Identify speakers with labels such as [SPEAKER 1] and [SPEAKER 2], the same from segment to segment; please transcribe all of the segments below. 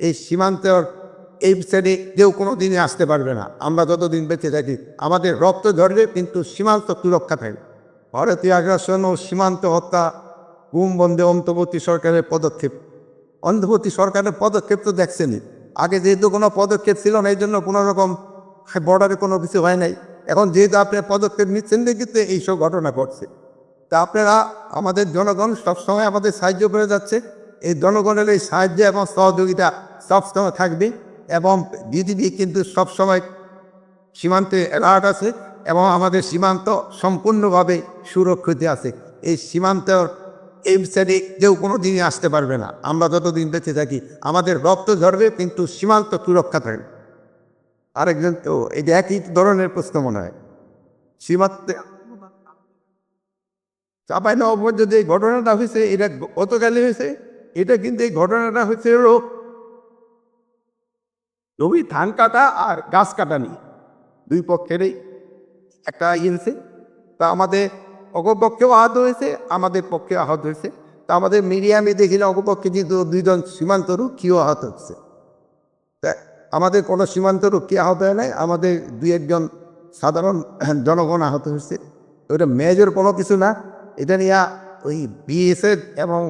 [SPEAKER 1] এই সীমান্তর এই শ্রেণি কেউ কোনো দিনই আসতে পারবে না। আমরা যতদিন বেঁচে থাকি, আমাদের রক্ত ঝরবে কিন্তু সীমান্ত সুরক্ষা থাকবে ভারতীয় আগ্রাসন ও সীমান্ত হত্যা, গুম বন্ধে অন্তর্বর্তী সরকারের পদক্ষেপ। অন্তর্বর্তী সরকারের পদক্ষেপ তো দেখছেনই। আগে যেহেতু কোনো পদক্ষেপ ছিল না এই জন্য কোনো রকম বর্ডারে কোনো কিছু হয় নাই। এখন যেহেতু আপনি পদক্ষেপ নিচ্ছেন, দেখতে এইসব ঘটনা ঘটছে। তা আপনারা, আমাদের জনগণ সবসময় আমাদের সাহায্য করে যাচ্ছে। এই জনগণের এই সাহায্য এবং সহযোগিতা সবসময় থাকবে এবং বিজিবি কিন্তু সবসময় সীমান্তে অ্যালার্ট আছে এবং আমাদের সীমান্ত সম্পূর্ণভাবে সুরক্ষিত আছে। এই সীমান্ত এই সাইডে কেউ কোনো দিনই আসতে পারবে না। আমরা যতদিন বেঁচে থাকি, আমাদের রক্ত ঝরবে, কিন্তু সীমান্ত সুরক্ষা থাকবে। আরেকজন তো এটা একই ধরনের প্রশ্ন মনে হয়। সীমান্তে চাপাই নবাব যদি এই ঘটনাটা হয়েছে, এটা গতকালে হয়েছে? এটা কিন্তু এই ঘটনাটা হলো জমি ধান কাটা আর গাছ কাটা নিয়ে। দুই পক্ষেরই একটা ইয়ে হয়েছে। তা আমাদের অগপক্ষেও আহত হয়েছে, আমাদের পক্ষে আহত হয়েছে। তা আমাদের মিডিয়ামে দেখিলে অগপক্ষে কিন্তু দুইজন সীমান্ত রক্ষীও আহত হচ্ছে তা আমাদের কোনো সীমান্ত রক্ষী আহত হয় নাই, আমাদের দুই একজন সাধারণ জনগণ আহত হয়েছে। ওইটা মেজর কোনো কিছু না। এটা নিয়ে ওই বিএসএফ এবং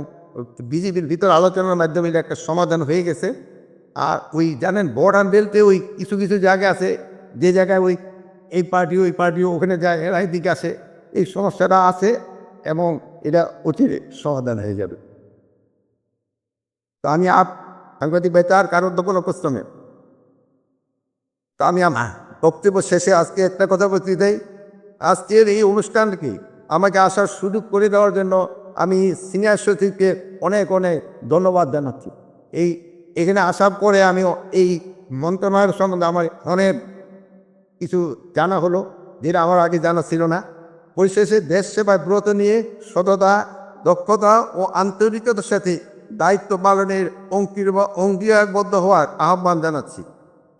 [SPEAKER 1] বিজেপির ভিতর আলোচনার মাধ্যমে এটা একটা সমাধান হয়ে গেছে। আর ওই জানেন বর্ডার বেল্টে ওই কিছু কিছু জায়গা আছে, যে জায়গায় ওই এই পার্টি, ওই পার্টি, ওখানে যায়, এরা দিকে আসে, এই সমস্যাটা আছে এবং এটা অচির সমাধান হয়ে যাবে। তো আমি আপ সাংবাদিক ভাই, তার কারণ তো আমি আমার বক্তব্য শেষে আজকে একটা কথা বলতে দেই আজকের এই অনুষ্ঠানকে আমাকে আসার সুযোগ করে দেওয়ার জন্য আমি সিনিয়র সচিবকে অনেক অনেক ধন্যবাদ জানাচ্ছি। এই, এখানে আসার পরে আমি এই মন্ত্রণালয়ের সম্বন্ধে আমার অনেক কিছু জানা হলো, যেটা আমার আগে জানা ছিল না। পরিশেষে দেশ সেবায় ব্রত নিয়ে সততা, দক্ষতা ও আন্তরিকতার সাথে দায়িত্ব পালনের অঙ্কির বা অঙ্গীকারবদ্ধ হওয়ার আহ্বান জানাচ্ছি।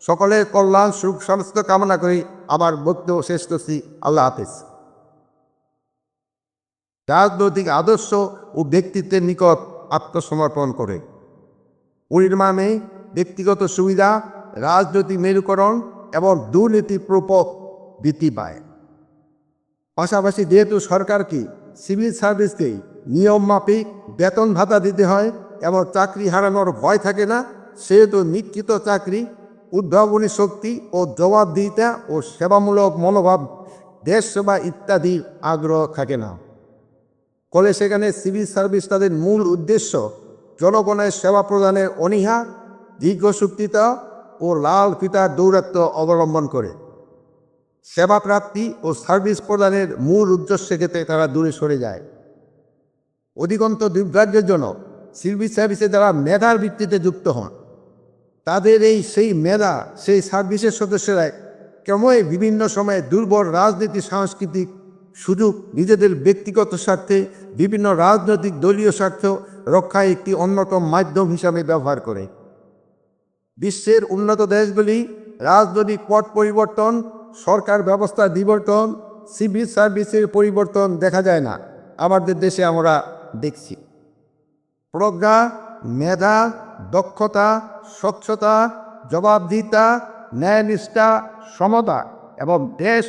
[SPEAKER 1] সকলের কল্যাণ, সুখ সমস্ত কামনা করি। আমার বক্তব্য শেষ করছি। আল্লাহ হাফেজ। রাজনৈতিক আদর্শ ও ব্যক্তিত্বের নিকট আত্মসমর্পণ করে। পরিণামে ব্যক্তিগত সুবিধা, রাজনৈতিক মেরুকরণ এবং দুর্নীতি প্রপক বৃদ্ধি পায়। পাশাপাশি যেহেতু সরকারকে সিভিল সার্ভিসকে নিয়ম মাফিক বেতন ভাতা দিতে হয় এবং চাকরি হারানোর ভয় থাকে না, সেহেতু নিশ্চিত চাকরি, উদ্ভাবনী শক্তি ও জবাবদিহিতা ও সেবামূলক মনোভাব দেশ সেবা ইত্যাদি আগ্রহ থাকে না। ফলে সেখানে সিভিল সার্ভিস তাদের মূল উদ্দেশ্য জনগণের সেবা প্রদানের অনীহা দীর্ঘসূক্তিতা ও লাল ফিতার দৌরাত্ম অবলম্বন করে। সেবা প্রাপ্তি ও সার্ভিস প্রদানের মূল উদ্দেশ্য থেকে তারা দূরে সরে যায়। অধিকন্ত দুর্ভাগ্যের জন্য সিভিল সার্ভিসে যারা মেধার ভিত্তিতে যুক্ত হন, তাদের এই সেই মেধা, সেই সার্ভিসের সদস্যরা কেমন বিভিন্ন সময়ে দুর্বল রাজনীতি, সাংস্কৃতিক সুযোগ নিজেদের ব্যক্তিগত স্বার্থে বিভিন্ন রাজনৈতিক দলীয় স্বার্থ রক্ষায় একটি অন্যতম মাধ্যম হিসাবে ব্যবহার করে। বিশ্বের উন্নত দেশগুলি রাজনৈতিক পট পরিবর্তন, সরকার ব্যবস্থা বিবর্তন, সিভিল সার্ভিসের পরিবর্তন দেখা যায় না। আমাদের দেশে আমরা দেখছি। প্রজ্ঞা, মেধা, দক্ষতা, স্বচ্ছতা, জবাবদিহিতা, ন্যায়নিষ্ঠা, সমতা এবং দেশ